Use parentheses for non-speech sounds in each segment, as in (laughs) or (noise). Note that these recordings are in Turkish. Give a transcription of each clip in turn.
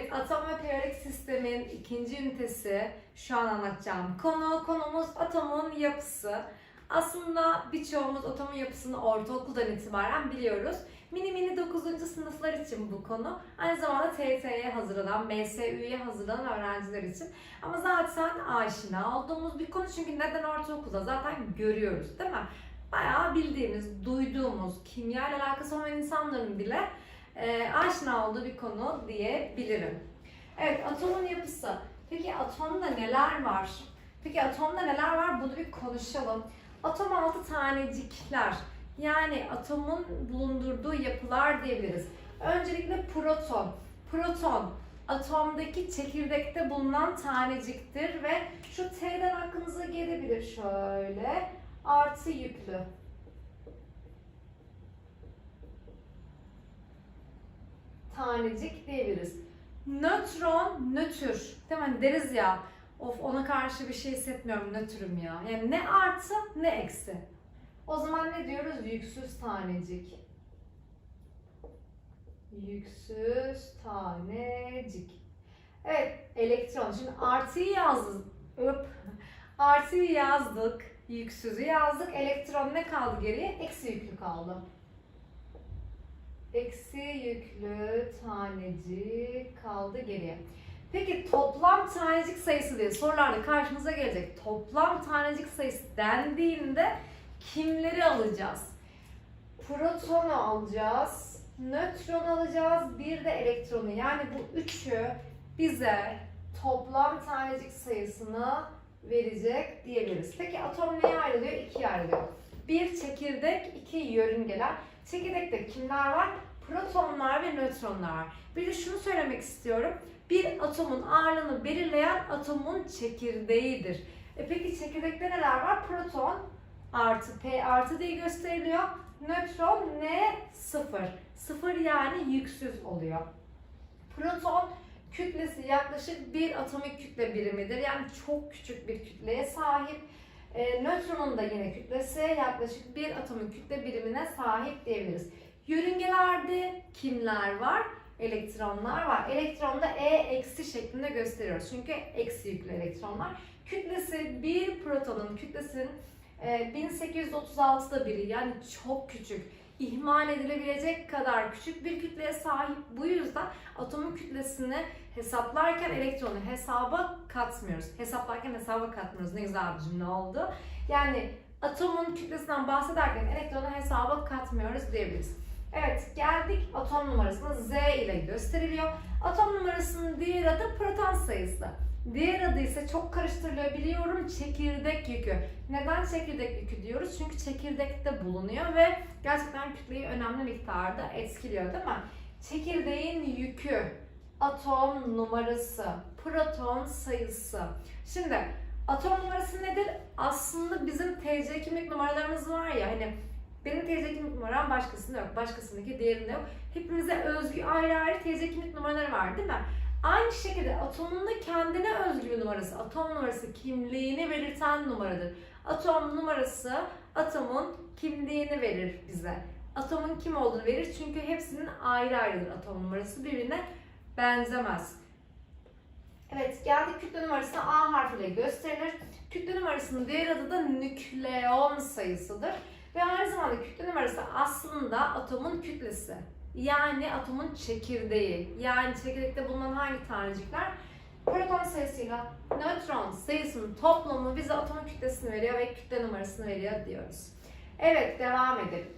Evet, atom ve periyodik sistemin ikinci ünitesi şu an anlatacağım konu. Konumuz atomun yapısı. Aslında birçoğumuz atomun yapısını ortaokuldan itibaren biliyoruz. Mini mini 9. sınıflar için bu konu. Aynı zamanda TYT'ye hazırlanan, MSÜ'ye hazırlanan öğrenciler için. Ama zaten aşina olduğumuz bir konu çünkü neden ortaokulda zaten görüyoruz değil mi? Bayağı bildiğimiz, duyduğumuz, kimya ile alakası olan insanların bile e, aşina olduğu bir konu diyebilirim. Evet, atomun yapısı. Peki atomda neler var? Peki atomda neler var? Bunu bir konuşalım. Atom altı tanecikler. Yani atomun bulundurduğu yapılar diyebiliriz. Öncelikle proton. Proton atomdaki çekirdekte bulunan taneciktir ve şu T'den aklınıza gelebilir şöyle. Artı yüklü. Tanecik diyebiliriz. Nötron, nötr. Değil mi? Hani deriz ya, of ona karşı bir şey hissetmiyorum, nötrüm ya. Yani ne artı ne eksi. O zaman ne diyoruz? Yüksüz tanecik. Yüksüz tanecik. Evet, elektron. Şimdi artıyı yazdık. Öp. Artıyı yazdık. Yüksüzü yazdık. Elektron ne kaldı geriye? Eksi yüklü kaldı. Eksi yüklü tanecik kaldı geriye. Peki toplam tanecik sayısı diye sorularda karşımıza gelecek. Toplam tanecik sayısı dendiğinde kimleri alacağız? Protonu alacağız, nötron alacağız, bir de elektronu. Yani bu üçü bize toplam tanecik sayısını verecek diyebiliriz. Peki atom neye ayrılıyor? İkiye ayrılıyor. Bir çekirdek, iki yörüngeler. Çekirdekte kimler var? Protonlar ve nötronlar. Bir de şunu söylemek istiyorum. Bir atomun ağırlığını belirleyen atomun çekirdeğidir. E peki çekirdekte neler var? Proton artı P artı diye gösteriliyor. Nötron N sıfır. Sıfır yani yüksüz oluyor. Proton kütlesi yaklaşık bir atomik kütle birimidir. Yani çok küçük bir kütleye sahip. E, nötronun da yine kütlesi yaklaşık bir atomik kütle birimine sahip diyebiliriz. Yörüngelerde kimler var? Elektronlar var. Elektronda E eksi şeklinde gösteriyoruz. Çünkü eksi yüklü elektronlar. Kütlesi bir protonun kütlesinin e, 1836'da biri yani çok küçük ihmal edilebilecek kadar küçük bir kütleye sahip. Bu yüzden atomun kütlesini hesaplarken elektronu hesaba katmıyoruz. Hesaplarken hesaba katmıyoruz. Ne güzel bir cümle oldu. Yani atomun kütlesinden bahsederken elektronu hesaba katmıyoruz diyebiliriz. Evet geldik atom numarasına Z ile gösteriliyor. Atom numarasının diğer adı proton sayısı. Diğer adı ise çok karıştırılıyor biliyorum çekirdek yükü. Neden çekirdek yükü diyoruz? Çünkü çekirdekte bulunuyor ve gerçekten kütleyi önemli miktarda etkiliyor değil mi? Çekirdeğin yükü, atom numarası, proton sayısı. Şimdi atom numarası nedir? Aslında bizim TC kimlik numaralarımız var ya hani benim TC kimlik numaram başkasında yok, başkasındaki diğerinde yok. Hepimize özgü ayrı ayrı TC kimlik numaraları var değil mi? Aynı şekilde atomun da kendine özgü bir numarası. Atom numarası kimliğini belirten numaradır. Atom numarası atomun kimliğini verir bize. Atomun kim olduğunu verir çünkü hepsinin ayrı ayrıdır atom numarası birbirine benzemez. Evet geldik kütle numarasına A harfiyle gösterilir. Kütle numarasının diğer adı da nükleon sayısıdır. Ve aynı zamanda kütle numarası aslında atomun kütlesi. Yani atomun çekirdeği. Yani çekirdekte bulunan hangi tanecikler? Proton sayısıyla nötron sayısının toplamı bize atomun kütlesini veriyor ve kütle numarasını veriyor diyoruz. Evet devam edelim.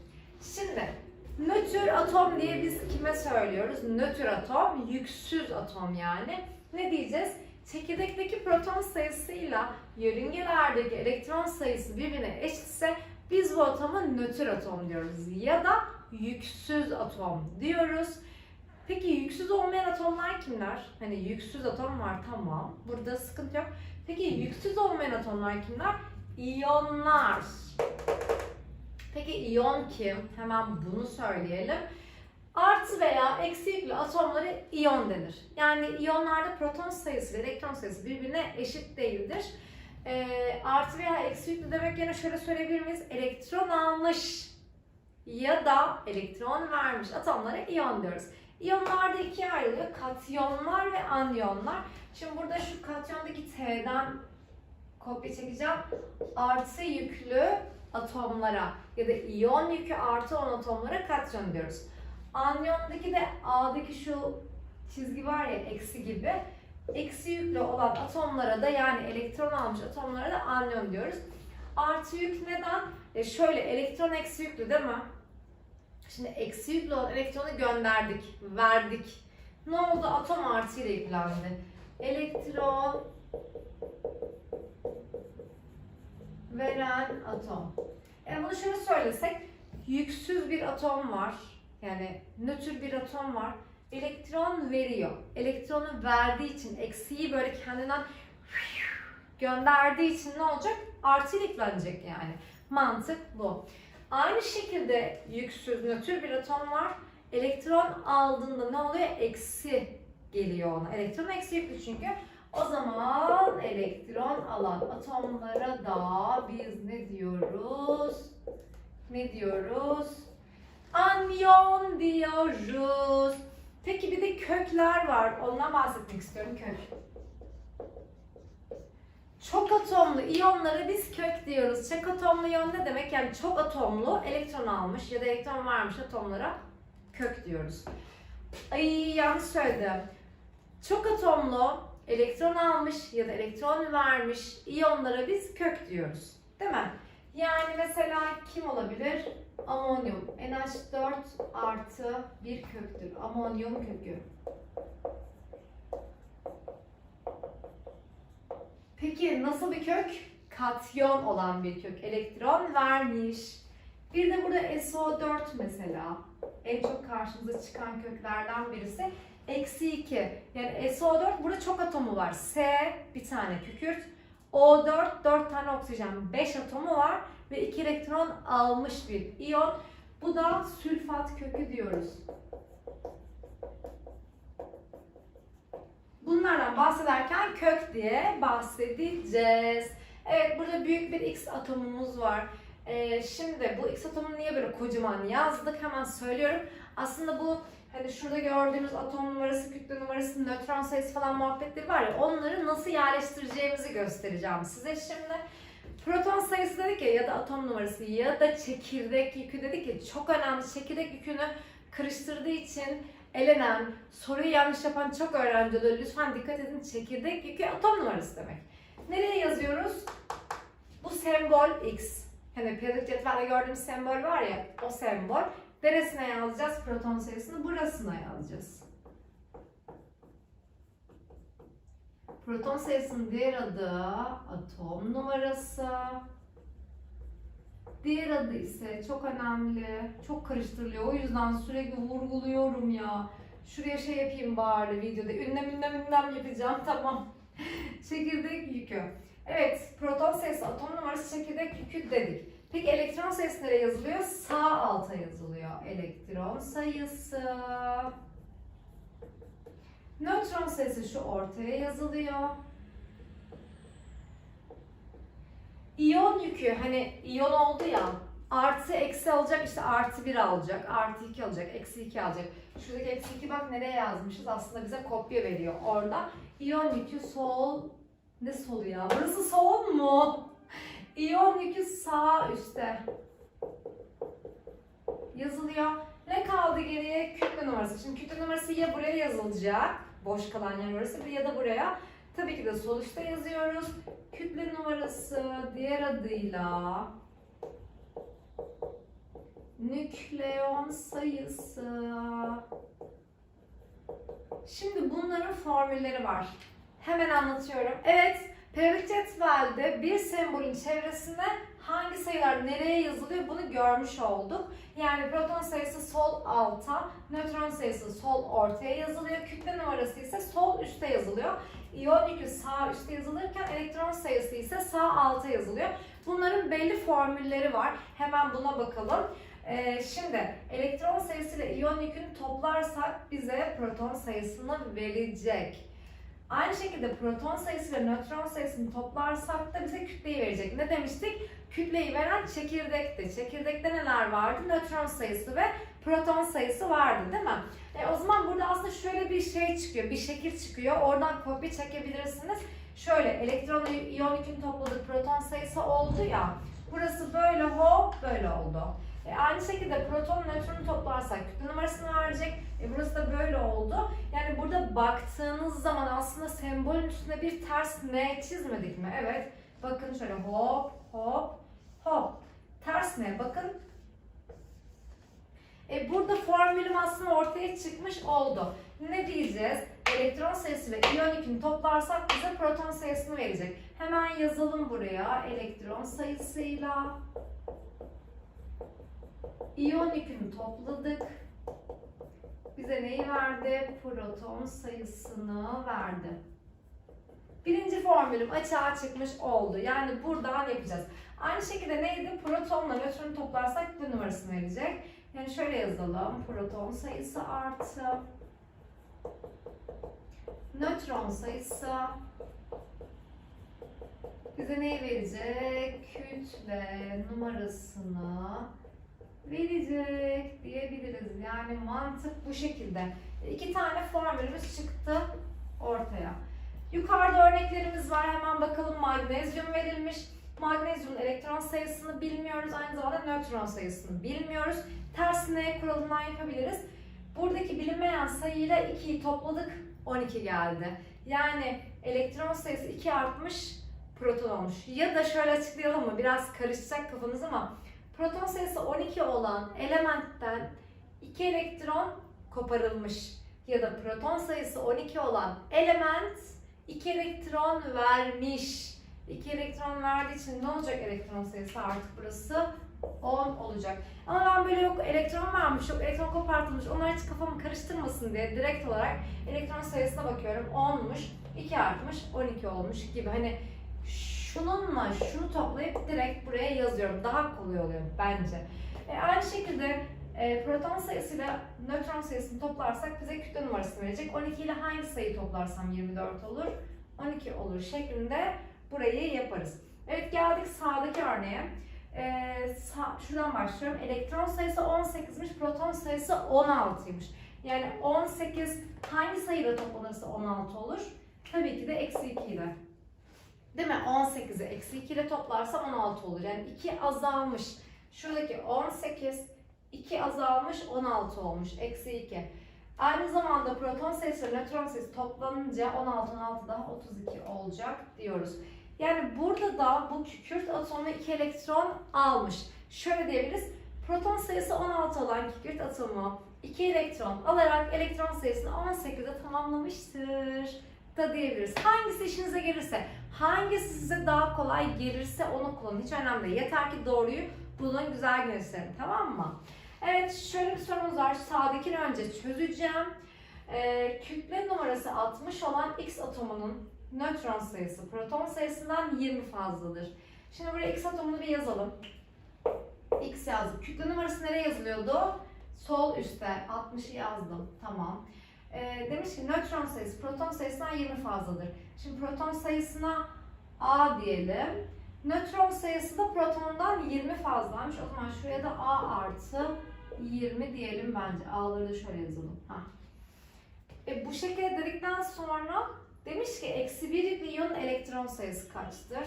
Şimdi nötr atom diye biz kime söylüyoruz? Nötr atom, yüksüz atom yani. Ne diyeceğiz? Çekirdekteki proton sayısıyla yörüngelerdeki elektron sayısı birbirine eşitse biz bu atoma nötr atom diyoruz. Ya da yüksüz atom diyoruz. Peki yüksüz olmayan atomlar kimler? Hani yüksüz atom var tamam. Burada sıkıntı yok. Peki yüksüz olmayan atomlar kimler? İyonlar. Peki iyon kim? Hemen bunu söyleyelim. Artı veya eksi yüklü atomlara iyon denir. Yani iyonlarda proton sayısı ve elektron sayısı birbirine eşit değildir. Ee, artı veya eksi yüklü demek yerine şöyle söyleyebilir miyiz? Elektron almış ya da elektron vermiş atomlara iyon diyoruz. İyonlar da ikiye ayrılıyor. Katyonlar ve anyonlar. Şimdi burada şu katyondaki T'den kopya çekeceğim. Artı yüklü atomlara ya da iyon yükü artı 10 atomlara katyon diyoruz. Anyondaki de A'daki şu çizgi var ya eksi gibi. Eksi yüklü olan atomlara da yani elektron almış atomlara da anyon diyoruz. Artı yük neden? E şöyle elektron eksi yüklü değil mi? Şimdi eksi yüklü olan elektronu gönderdik, verdik. Ne oldu? Atom artı ile yüklendi. Elektron veren atom. Yani bunu şöyle söylesek, yüksüz bir atom var. Yani nötr bir atom var. Elektron veriyor. Elektronu verdiği için eksiği böyle kendinden gönderdiği için ne olacak? Artı ile yüklenecek yani. Mantık bu. Aynı şekilde yüksüz nötr bir atom var. Elektron aldığında ne oluyor? Eksi geliyor ona. Elektron eksi yüklü çünkü. O zaman elektron alan atomlara da biz ne diyoruz? Ne diyoruz? Anyon diyoruz. Peki bir de kökler var. Ondan bahsetmek istiyorum kök. Çok atomlu iyonlara biz kök diyoruz. Çok atomlu iyon ne demek? Yani çok atomlu elektron almış ya da elektron vermiş atomlara kök diyoruz. Ay yanlış söyledim. Çok atomlu elektron almış ya da elektron vermiş iyonlara biz kök diyoruz. Değil mi? Yani mesela kim olabilir? Amonyum. NH4 artı bir köktür. Amonyum kökü. Peki nasıl bir kök? Katyon olan bir kök. Elektron vermiş. Bir de burada SO4 mesela. En çok karşımıza çıkan köklerden birisi. Eksi 2. Yani SO4 burada çok atomu var. S bir tane kükürt. O4 4 tane oksijen 5 atomu var ve 2 elektron almış bir iyon. Bu da sülfat kökü diyoruz. Bunlardan bahsederken kök diye bahsedeceğiz. Evet burada büyük bir X atomumuz var. Ee, şimdi bu X atomunu niye böyle kocaman yazdık hemen söylüyorum. Aslında bu hani şurada gördüğünüz atom numarası, kütle numarası, nötron sayısı falan muhabbetleri var ya onları nasıl yerleştireceğimizi göstereceğim size şimdi. Proton sayısı dedik ya ya da atom numarası ya da çekirdek yükü dedik ya çok önemli çekirdek yükünü karıştırdığı için elenen, soruyu yanlış yapan çok öğrenci oluyor. Lütfen dikkat edin çekirdek yükü atom numarası demek. Nereye yazıyoruz? Bu sembol X. Hani periyodik cetvelde gördüğümüz sembol var ya o sembol. Neresine yazacağız proton sayısını? Burasına yazacağız. Proton sayısının diğer adı atom numarası. Diğer adı ise çok önemli, çok karıştırılıyor. O yüzden sürekli vurguluyorum ya. Şuraya şey yapayım bari videoda. Ünlem ünlem ünlem yapacağım (laughs) tamam. çekirdek yükü. Evet, proton sayısı, atom numarası, çekirdek yükü dedik. Peki elektron sayısı nereye yazılıyor? Sağ alta yazılıyor. Elektron sayısı. Nötron sayısı şu ortaya yazılıyor. İyon yükü hani iyon oldu ya artı eksi alacak işte artı 1 alacak artı 2 alacak eksi 2 alacak. Şuradaki eksi 2 bak nereye yazmışız aslında bize kopya veriyor orada. İyon yükü sol ne solu ya burası sol mu? İyon yükü sağ üstte yazılıyor. Ne kaldı geriye? Kütle numarası. Şimdi kütle numarası ya buraya yazılacak. Boş kalan yer orası ya da buraya. Tabii ki de sol üstte yazıyoruz. Kütle numarası diğer adıyla nükleon sayısı. Şimdi bunların formülleri var. Hemen anlatıyorum. Evet, periyodik cetvelde bir sembolün çevresinde hangi sayılar nereye yazılıyor bunu görmüş olduk. Yani proton sayısı sol alta, nötron sayısı sol ortaya yazılıyor. Kütle numarası ise sol üstte yazılıyor. İyon yükü sağ üstte yazılırken elektron sayısı ise sağ alta yazılıyor. Bunların belli formülleri var. Hemen buna bakalım. Ee, şimdi elektron sayısı ile iyon yükünü toplarsak bize proton sayısını verecek. Aynı şekilde proton sayısı ve nötron sayısını toplarsak da bize kütleyi verecek. Ne demiştik? Kütleyi veren çekirdekti. Çekirdekte neler vardı? Nötron sayısı ve proton sayısı vardı değil mi? E, o zaman burada aslında şöyle bir şey çıkıyor, bir şekil çıkıyor. Oradan kopya çekebilirsiniz. Şöyle elektron iyon yükünü topladık, proton sayısı oldu ya. Burası böyle hop böyle oldu. E, aynı şekilde proton nötronu toplarsak kütle numarasını verecek. E, burası da böyle oldu. Yani burada baktığınız zaman aslında sembolün üstünde bir ters ne çizmedik mi? Evet. Bakın şöyle hop hop hop. Ters ne? Bakın. E, burada formülüm aslında ortaya çıkmış oldu. Ne diyeceğiz? Elektron sayısı ve iyon yükünü toplarsak bize proton sayısını verecek. Hemen yazalım buraya. Elektron sayısıyla iyon yükünü topladık. Bize neyi verdi? Proton sayısını verdi. Birinci formülüm açığa çıkmış oldu. Yani buradan yapacağız. Aynı şekilde neydi? Protonla nötronu toplarsak bu numarasını verecek. Yani şöyle yazalım. Proton sayısı artı nötron sayısı bize neyi verecek? Kütle numarasını verecek diyebiliriz. Yani mantık bu şekilde. İki tane formülümüz çıktı ortaya. Yukarıda örneklerimiz var. Hemen bakalım magnezyum verilmiş. Magnezyumun elektron sayısını bilmiyoruz. Aynı zamanda nötron sayısını bilmiyoruz. Tersine kuralından yapabiliriz. Buradaki bilinmeyen sayıyla 2'yi topladık. 12 geldi. Yani elektron sayısı 2 artmış, proton olmuş. Ya da şöyle açıklayalım mı? Biraz karışacak kafanız ama proton sayısı 12 olan elementten 2 elektron koparılmış. Ya da proton sayısı 12 olan element 2 elektron vermiş. 2 elektron verdiği için ne olacak elektron sayısı artık burası? 10 olacak. Ama ben böyle yok elektron vermiş, yok elektron kopartılmış, onlar hiç kafamı karıştırmasın diye direkt olarak elektron sayısına bakıyorum. 10'muş, 2 artmış, 12 olmuş gibi. Hani şununla şunu toplayıp direkt buraya yazıyorum. Daha kolay oluyor bence. E, aynı şekilde e, proton sayısıyla nötron sayısını toplarsak bize kütle numarasını verecek. 12 ile hangi sayıyı toplarsam 24 olur? 12 olur şeklinde burayı yaparız. Evet geldik sağdaki örneğe. Ee, sağ, şuradan başlıyorum. Elektron sayısı 18'miş, proton sayısı 16'ymış. Yani 18 hangi sayıyla toplanırsa 16 olur? Tabii ki de eksi 2 ile. Değil mi? 18'i eksi 2 ile toplarsa 16 olur. Yani 2 azalmış. Şuradaki 18, 2 azalmış, 16 olmuş. Eksi 2. Aynı zamanda proton sayısı ve nötron sayısı toplanınca 16, 16 daha 32 olacak diyoruz. Yani burada da bu kükürt atomu 2 elektron almış. Şöyle diyebiliriz. Proton sayısı 16 olan kükürt atomu 2 elektron alarak elektron sayısını 18'e tamamlamıştır da diyebiliriz. Hangisi işinize gelirse, hangisi size daha kolay gelirse onu kullanın. Hiç önemli değil. Yeter ki doğruyu bulun, güzel gösterin. Tamam mı? Evet, şöyle bir sorumuz var. Sağdakini önce çözeceğim. Ee, kütle numarası 60 olan X atomunun nötron sayısı proton sayısından 20 fazladır. Şimdi buraya X atomunu bir yazalım. X yazdık. Kütle numarası nereye yazılıyordu? Sol üstte 60'ı yazdım. Tamam. Ee, demiş ki nötron sayısı proton sayısından 20 fazladır. Şimdi proton sayısına A diyelim. Nötron sayısı da protondan 20 fazlaymış. O zaman şuraya da A artı 20 diyelim bence. A'ları da şöyle yazalım. Ha. E, bu şekilde dedikten sonra demiş ki eksi 1 iyonun elektron sayısı kaçtır?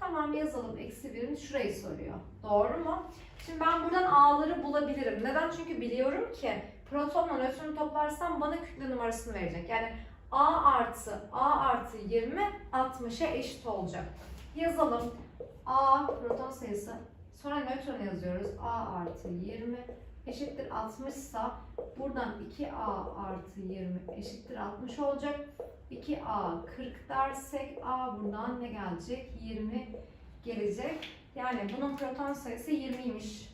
Tamam yazalım eksi 1'in şurayı soruyor. Doğru mu? Şimdi ben buradan A'ları bulabilirim. Neden? Çünkü biliyorum ki protonla nötronu toplarsam bana kütle numarasını verecek. Yani A artı A artı 20 60'a eşit olacak. Yazalım. A proton sayısı. Sonra nötron yazıyoruz. A artı 20 eşittir 60 ise buradan 2A artı 20 eşittir 60 olacak. 2A 40 dersek A buradan ne gelecek? 20 gelecek. Yani bunun proton sayısı 20'ymiş.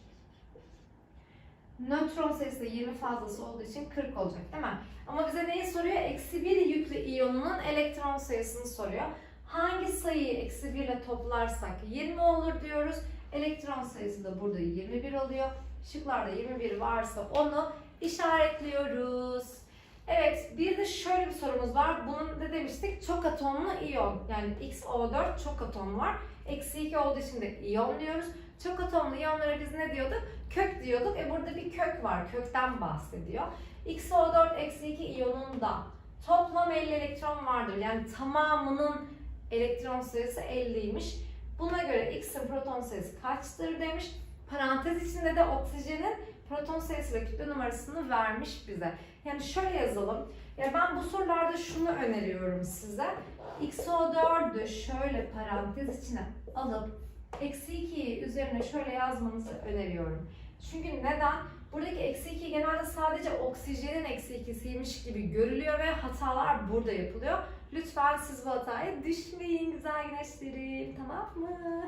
Nötron sayısı da 20 fazlası olduğu için 40 olacak değil mi? Ama bize neyi soruyor? Eksi 1 yüklü iyonunun elektron sayısını soruyor. Hangi sayıyı eksi 1 ile toplarsak 20 olur diyoruz. Elektron sayısı da burada 21 oluyor. Şıklarda 21 varsa onu işaretliyoruz. Evet, bir de şöyle bir sorumuz var. Bunun ne demiştik? Çok atomlu iyon. Yani XO4 çok atom var. Eksi 2 olduğu için de iyon diyoruz. Çok atomlu iyonlara biz ne diyorduk? Kök diyorduk. E burada bir kök var. Kökten bahsediyor. XO4 eksi 2 iyonunda toplam 50 elektron vardır. Yani tamamının elektron sayısı 50'ymiş. Buna göre X'in proton sayısı kaçtır demiş. Parantez içinde de oksijenin proton sayısı ve kütle numarasını vermiş bize. Yani şöyle yazalım. Ya ben bu sorularda şunu öneriyorum size. XO4'ü şöyle parantez içine alıp eksi 2'yi üzerine şöyle yazmanızı öneriyorum. Çünkü neden? Buradaki eksi 2 genelde sadece oksijenin eksi 2'siymiş gibi görülüyor ve hatalar burada yapılıyor. Lütfen siz bu hataya düşmeyin güzel güneşlerim tamam mı?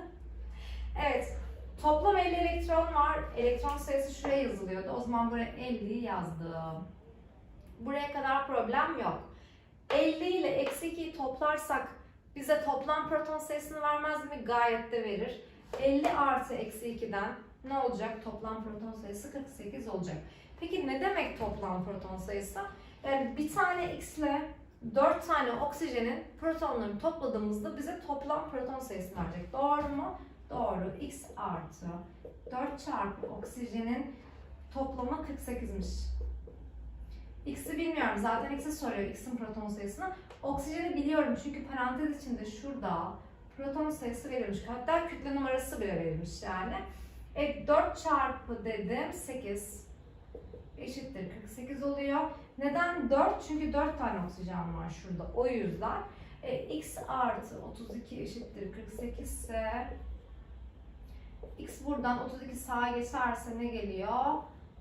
Evet toplam 50 elektron var. Elektron sayısı şuraya yazılıyordu. O zaman buraya 50'yi yazdım. Buraya kadar problem yok. 50 ile eksi 2'yi toplarsak bize toplam proton sayısını vermez mi? Gayet de verir. 50 artı eksi 2'den ne olacak? Toplam proton sayısı 48 olacak. Peki ne demek toplam proton sayısı? Yani bir tane x ile 4 tane oksijenin protonlarını topladığımızda bize toplam proton sayısını verecek. Doğru mu? Doğru. x artı 4 çarpı oksijenin toplamı 48'miş. X'i bilmiyorum. Zaten X'i soruyor. X'in proton sayısını. Oksijeni biliyorum çünkü parantez içinde şurada proton sayısı verilmiş. Hatta kütle numarası bile verilmiş yani. E 4 çarpı dedim 8 eşittir 48 oluyor. Neden 4? Çünkü 4 tane oksijen var şurada. O yüzden e, x artı 32 eşittir 48 ise x buradan 32 sağa geçerse ne geliyor?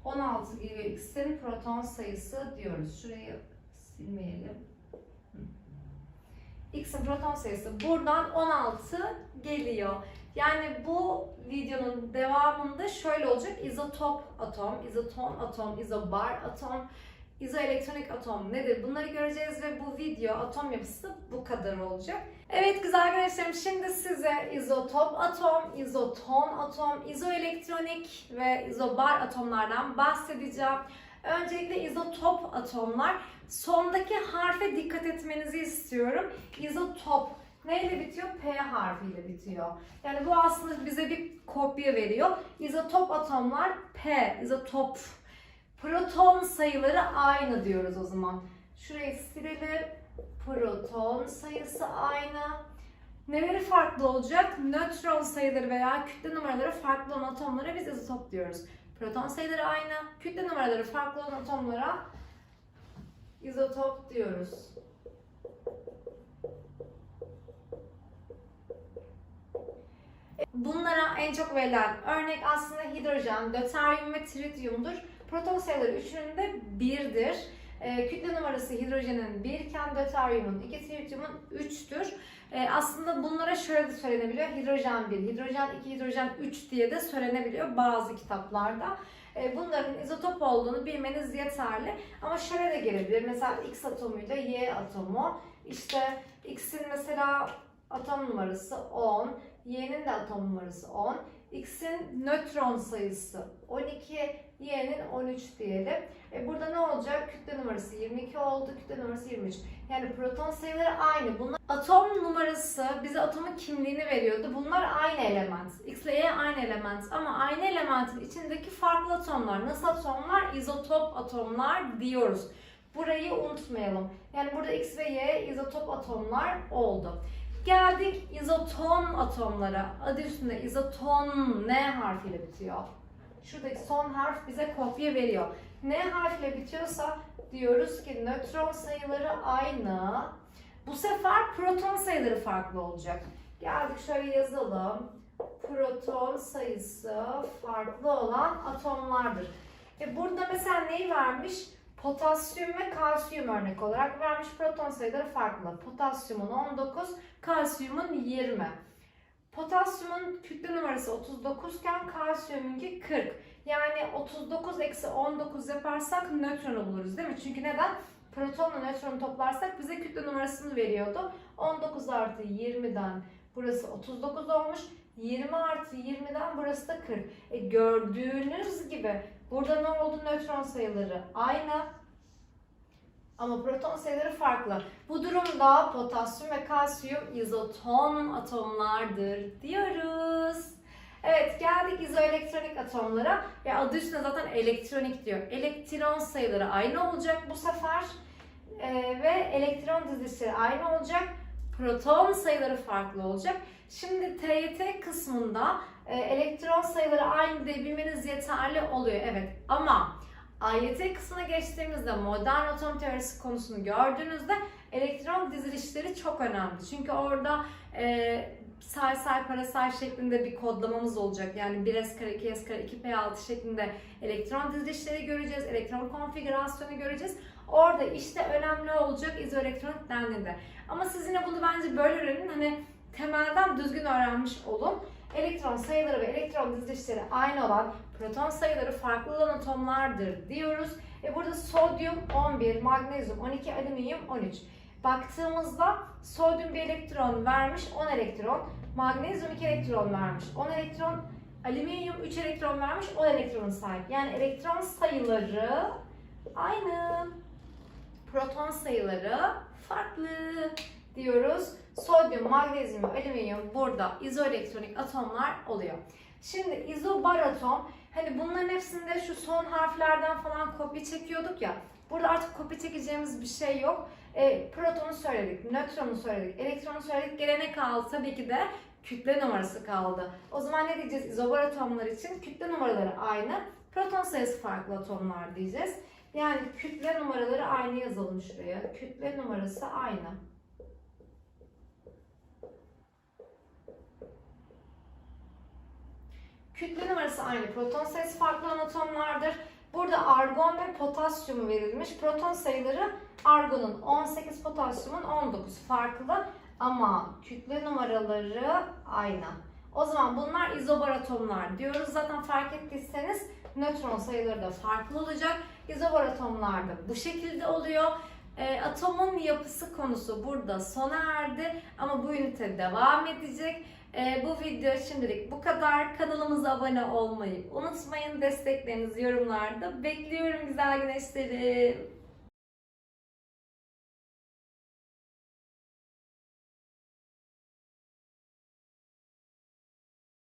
16 geliyor x'in proton sayısı diyoruz. Şurayı silmeyelim. X'in proton sayısı buradan 16 geliyor. Yani bu videonun devamında şöyle olacak. İzotop atom, izoton atom, izobar atom, izoelektronik atom nedir? Bunları göreceğiz ve bu video atom yapısı bu kadar olacak. Evet güzel arkadaşlarım şimdi size izotop atom, izoton atom, izoelektronik ve izobar atomlardan bahsedeceğim. Öncelikle izotop atomlar. Sondaki harfe dikkat etmenizi istiyorum. İzotop neyle bitiyor? P harfiyle bitiyor. Yani bu aslında bize bir kopya veriyor. İzotop atomlar P, izotop. Proton sayıları aynı diyoruz o zaman. Şurayı silelim. Proton sayısı aynı. Neleri farklı olacak? Nötron sayıları veya kütle numaraları farklı olan atomlara biz izotop diyoruz. Proton sayıları aynı. Kütle numaraları farklı olan atomlara izotop diyoruz. Bunlara en çok verilen örnek aslında hidrojen, döteryum ve trityumdur. Proton sayıları üçünün de birdir. E, kütle numarası hidrojenin 1 iken döteryumun 2, trityumun 3'tür. E, aslında bunlara şöyle de söylenebiliyor. Hidrojen 1, hidrojen 2, hidrojen 3 diye de söylenebiliyor bazı kitaplarda. E, bunların izotop olduğunu bilmeniz yeterli. Ama şöyle de gelebilir. Mesela X atomuyla Y atomu. İşte X'in mesela atom numarası 10, Y'nin de atom numarası 10. X'in nötron sayısı 12, Y'nin 13 diyelim. E burada ne olacak? Kütle numarası 22 oldu, kütle numarası 23. Yani proton sayıları aynı. Bunlar atom numarası bize atomun kimliğini veriyordu. Bunlar aynı element. X ile Y aynı element ama aynı elementin içindeki farklı atomlar. Nasıl atomlar? İzotop atomlar diyoruz. Burayı unutmayalım. Yani burada X ve Y izotop atomlar oldu. Geldik izoton atomlara. Adı üstünde izoton N harfiyle bitiyor. Şuradaki son harf bize kopya veriyor. N harfiyle bitiyorsa diyoruz ki nötron sayıları aynı. Bu sefer proton sayıları farklı olacak. Geldik şöyle yazalım. Proton sayısı farklı olan atomlardır. E burada mesela neyi vermiş? Potasyum ve kalsiyum örnek olarak vermiş proton sayıları farklı. Potasyumun 19, kalsiyumun 20. Potasyumun kütle numarası 39 iken kalsiyumunki 40. Yani 39 eksi 19 yaparsak nötronu buluruz değil mi? Çünkü neden? Protonla nötronu toplarsak bize kütle numarasını veriyordu. 19 artı 20'den burası 39 olmuş. 20 artı 20'den burası da 40. E gördüğünüz gibi burada ne oldu nötron sayıları? Aynı. Ama proton sayıları farklı. Bu durumda potasyum ve kalsiyum izoton atomlardır diyoruz. Evet geldik izoelektronik atomlara ve adı üstünde zaten elektronik diyor. Elektron sayıları aynı olacak bu sefer Ee, ve elektron dizilişleri aynı olacak. Proton sayıları farklı olacak. Şimdi TYT kısmında e, elektron sayıları aynı diye bilmeniz yeterli oluyor. Evet ama AYT kısmına geçtiğimizde modern atom teorisi konusunu gördüğünüzde elektron dizilişleri çok önemli. Çünkü orada e, say say parasay şeklinde bir kodlamamız olacak. Yani 1s kare, 2s kare, 2p6 şeklinde elektron dizilişleri göreceğiz. Elektron konfigürasyonu göreceğiz. Orada işte önemli olacak izoelektronik dendiğinde. Ama siz yine bunu bence böyle öğrenin. Hani temelden düzgün öğrenmiş olun. Elektron sayıları ve elektron dizilişleri aynı olan proton sayıları farklı olan atomlardır diyoruz. E burada sodyum 11, magnezyum 12, alüminyum 13. Baktığımızda sodyum bir elektron vermiş 10 elektron, magnezyum 2 elektron vermiş 10 elektron, alüminyum 3 elektron vermiş 10 elektronun sahip. Yani elektron sayıları aynı. Proton sayıları farklı diyoruz. Sodyum, magnezyum ve alüminyum burada izoelektronik atomlar oluyor. Şimdi izobar atom hani bunların hepsinde şu son harflerden falan kopya çekiyorduk ya. Burada artık kopya çekeceğimiz bir şey yok. E, protonu söyledik, nötronu söyledik, elektronu söyledik. Gelene kaldı tabii ki de kütle numarası kaldı. O zaman ne diyeceğiz izobar atomlar için? Kütle numaraları aynı. Proton sayısı farklı atomlar diyeceğiz. Yani kütle numaraları aynı yazalım şuraya. Kütle numarası aynı. Kütle numarası aynı. Proton sayısı farklı olan atomlardır. Burada argon ve potasyum verilmiş. Proton sayıları argonun 18, potasyumun 19 farklı ama kütle numaraları aynı. O zaman bunlar izobar atomlar diyoruz. Zaten fark ettiyseniz nötron sayıları da farklı olacak. İzobar atomlar da bu şekilde oluyor. E, atomun yapısı konusu burada sona erdi ama bu ünite devam edecek. E, bu video şimdilik bu kadar. Kanalımıza abone olmayı unutmayın. Desteklerinizi yorumlarda bekliyorum güzel güneşlerim.